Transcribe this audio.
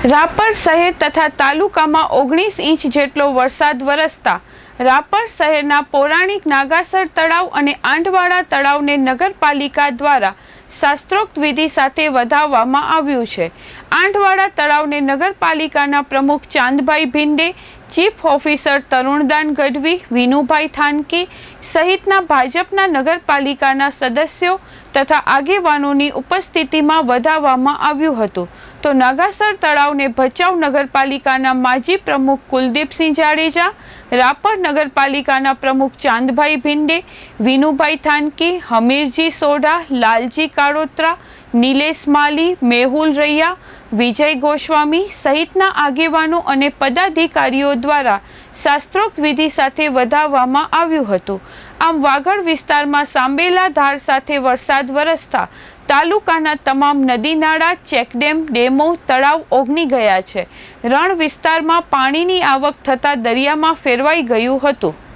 રાપર શહેર તથા તાલુકામાં ઓગણીસ ઇંચ જેટલો વરસાદ વરસતા રાપર શહેરના પૌરાણિક નાગાસર તળાવ અને આંટવાડા તળાવને નગરપાલિકા દ્વારા શાસ્ત્રોક્ત વિધિ સાથે વધાવવામાં આવ્યું છે. આંટવાડા તળાવને નગરપાલિકાના પ્રમુખ ચાંદભાઈ ભિંડે, ચીફ ઓફિસર તરુણદાન ગઢવી, વિનુભાઈ થાનકી સહિતના ભાજપના નગરપાલિકાના સદસ્યો તથા આગેવાનોની ઉપસ્થિતિમાં વધાવવામાં આવ્યું હતું. તો નાગાસર તળાવને ભચાઉ નગરપાલિકાના માજી પ્રમુખ કુલદીપસિંહ જાડેજા, રાપર નગરપાલિકાના પ્રમુખ ચાંદભાઈ ભિંડે વિનુભાઈ થાનકી હમીરજી સોઢા લાલજી કાળોત્રા નિલેશ માલી, મેહુલ રૈયા, વિજય ગોસ્વામી સહિતના આગેવાનો અને પદાધિકારીઓ દ્વારા શાસ્ત્રોક્ત વિધિ સાથે વધાવવામાં આવ્યું હતું. આમ વાગડ વિસ્તારમાં સાંબેલા ધાર સાથે વરસાદ વરસતા તાલુકાના તમામ નદી નાળા, ચેકડેમ, ડેમો, તળાવ ઓગની ગયા છે. રણ વિસ્તારમાં પાણીની આવક થતાં દરિયામાં ફેરવાઈ ગયું હતું.